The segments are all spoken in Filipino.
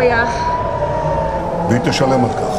אחויה. והיא תשלם על כך.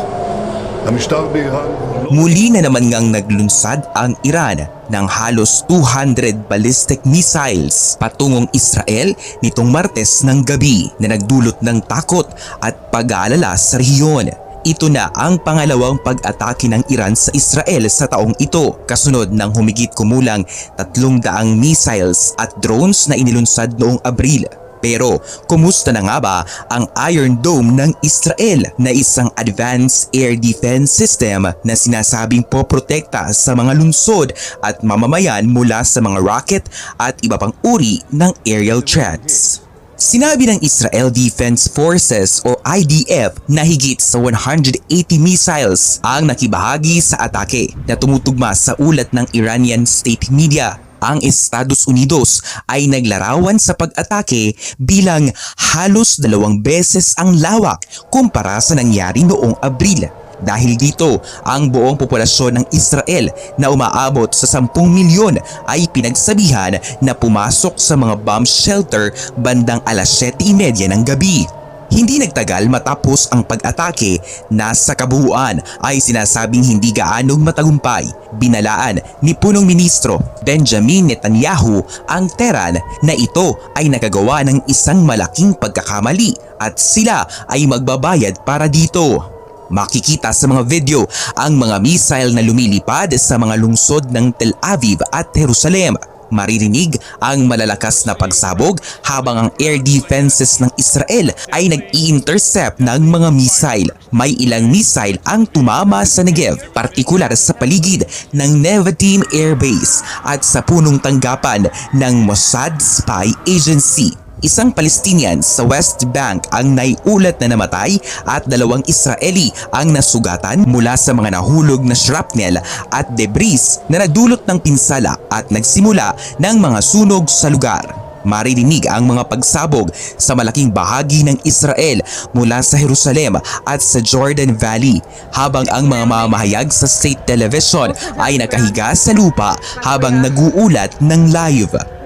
המשטר באיראן לא... Muli na naman ngang naglunsad ang Iran ng halos 200 ballistic missiles patungong Israel nitong Martes ng gabi na nagdulot ng takot at pag-aalala sa rehiyon. Ito na ang pangalawang pag-atake ng Iran sa Israel sa taong ito kasunod ng humigit kumulang 300 missiles at drones na inilunsad noong Abril. pero kumusta na nga ba ang Iron Dome ng Israel na isang advanced air defense system na sinasabing poprotekta sa mga lungsod at mamamayan mula sa mga rocket at iba pang uri ng aerial threats? Sinabi ng Israel Defense Forces o IDF na higit sa 180 missiles ang nakibahagi sa atake na tumutugma sa ulat ng Iranian state media ang Estados Unidos ay naglarawan sa pag-atake bilang halos dalawang beses ang lawak kumpara sa nangyari noong Abril. Dahil dito, ang buong populasyon ng Israel na umaabot sa 10 milyon ay pinagsabihan na pumasok sa mga bomb shelter bandang alas 7.30 ng gabi. Hindi nagtagal matapos ang pag-atake na sa kabuuan ay sinasabing hindi gaanong matagumpay. Binalaan ni punong ministro Benjamin Netanyahu ang Tehran na ito ay nakagawa ng isang malaking pagkakamali at sila ay magbabayad para dito. Makikita sa mga video ang mga missile na lumilipad sa mga lungsod ng Tel Aviv at Jerusalem maririnig ang malalakas na pagsabog habang ang air defenses ng Israel ay nag-i-intercept ng mga missile. May ilang missile ang tumama sa Negev, partikular sa paligid ng Nevatim Air Base at sa punong tanggapan ng Mossad Spy Agency. Isang Palestinian sa West Bank ang naiulat na namatay at dalawang Israeli ang nasugatan mula sa mga nahulog na shrapnel at debris na nadulot ng pinsala at nagsimula ng mga sunog sa lugar. Maririnig ang mga pagsabog sa malaking bahagi ng Israel mula sa Jerusalem at sa Jordan Valley habang ang mga mamahayag sa state television ay nakahiga sa lupa habang naguulat ng live.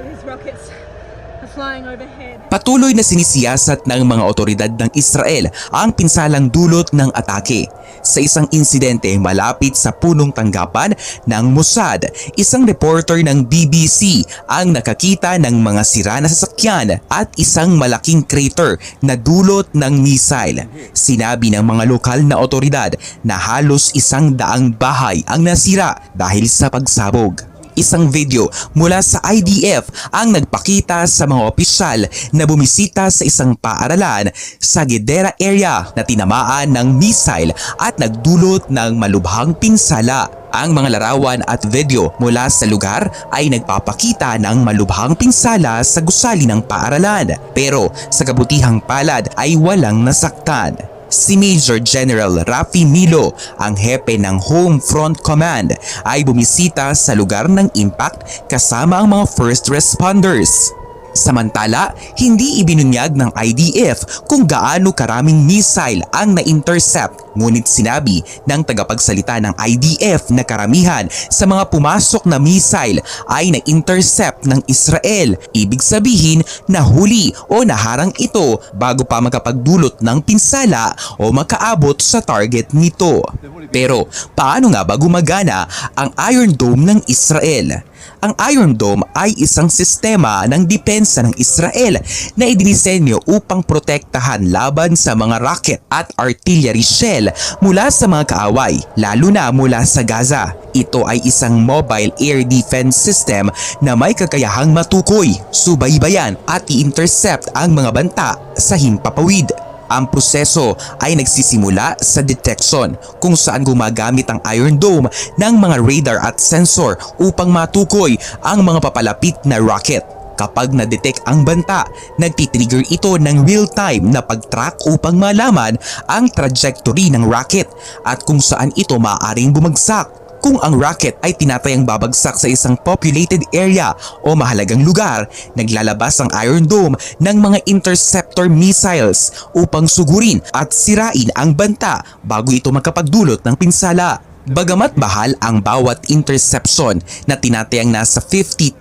Patuloy na sinisiyasat ng mga otoridad ng Israel ang pinsalang dulot ng atake. Sa isang insidente malapit sa punong tanggapan ng Mossad, isang reporter ng BBC ang nakakita ng mga sira na sasakyan at isang malaking crater na dulot ng missile. Sinabi ng mga lokal na otoridad na halos isang daang bahay ang nasira dahil sa pagsabog. Isang video mula sa IDF ang nagpakita sa mga opisyal na bumisita sa isang paaralan sa Gedera area na tinamaan ng missile at nagdulot ng malubhang pinsala. Ang mga larawan at video mula sa lugar ay nagpapakita ng malubhang pinsala sa gusali ng paaralan pero sa kabutihang palad ay walang nasaktan. Si Major General Rafi Milo, ang hepe ng Home Front Command, ay bumisita sa lugar ng impact kasama ang mga first responders. Samantala, hindi ibinunyag ng IDF kung gaano karaming missile ang na-intercept ngunit sinabi ng tagapagsalita ng IDF na karamihan sa mga pumasok na missile ay na-intercept ng Israel. Ibig sabihin nahuli o naharang ito bago pa makapagdulot ng pinsala o makaabot sa target nito. Pero paano nga ba gumagana ang Iron Dome ng Israel? Ang Iron Dome ay isang sistema ng depensa ng Israel na idinisenyo upang protektahan laban sa mga rocket at artillery shell mula sa mga kaaway, lalo na mula sa Gaza. Ito ay isang mobile air defense system na may kakayahang matukoy, subaybayan at i-intercept ang mga banta sa himpapawid. Ang proseso ay nagsisimula sa detection kung saan gumagamit ang Iron Dome ng mga radar at sensor upang matukoy ang mga papalapit na rocket. Kapag na-detect ang banta, nagtitrigger ito ng real-time na pag-track upang malaman ang trajectory ng rocket at kung saan ito maaaring bumagsak. Kung ang rocket ay tinatayang babagsak sa isang populated area o mahalagang lugar, naglalabas ang Iron Dome ng mga interceptor missiles upang sugurin at sirain ang banta bago ito makapagdulot ng pinsala. Bagamat bahal ang bawat interception na tinatayang nasa 50,000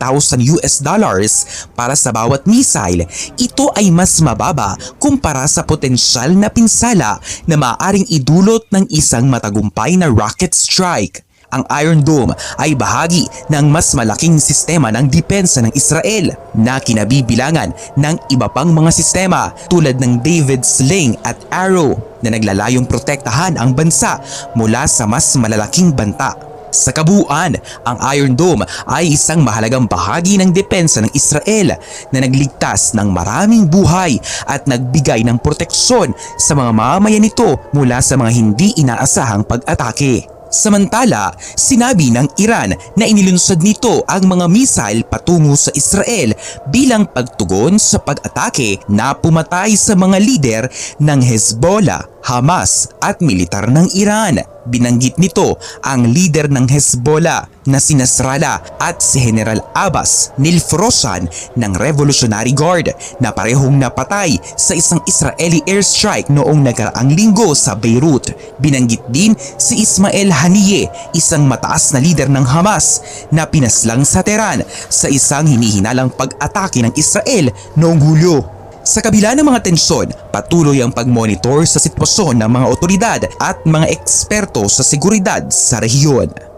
US dollars para sa bawat missile, ito ay mas mababa kumpara sa potensyal na pinsala na maaaring idulot ng isang matagumpay na rocket strike. Ang Iron Dome ay bahagi ng mas malaking sistema ng depensa ng Israel na kinabibilangan ng iba pang mga sistema tulad ng David Sling at Arrow na naglalayong protektahan ang bansa mula sa mas malalaking banta. Sa kabuuan, ang Iron Dome ay isang mahalagang bahagi ng depensa ng Israel na nagligtas ng maraming buhay at nagbigay ng proteksyon sa mga mamamayan nito mula sa mga hindi inaasahang pag-atake. Samantala, sinabi ng Iran na inilunsad nito ang mga missile patungo sa Israel bilang pagtugon sa pag-atake na pumatay sa mga lider ng Hezbollah, Hamas at militar ng Iran. Binanggit nito ang lider ng Hezbollah na si Nasrallah at si General Abbas Nilfrosan ng Revolutionary Guard na parehong napatay sa isang Israeli airstrike noong nagaraang linggo sa Beirut. Binanggit din si Ismail Haniyeh, isang mataas na lider ng Hamas na pinaslang sa Tehran sa isang hinihinalang pag-atake ng Israel noong Hulyo. Sa kabila ng mga tensyon, patuloy ang pag-monitor sa sitwasyon ng mga otoridad at mga eksperto sa seguridad sa rehiyon.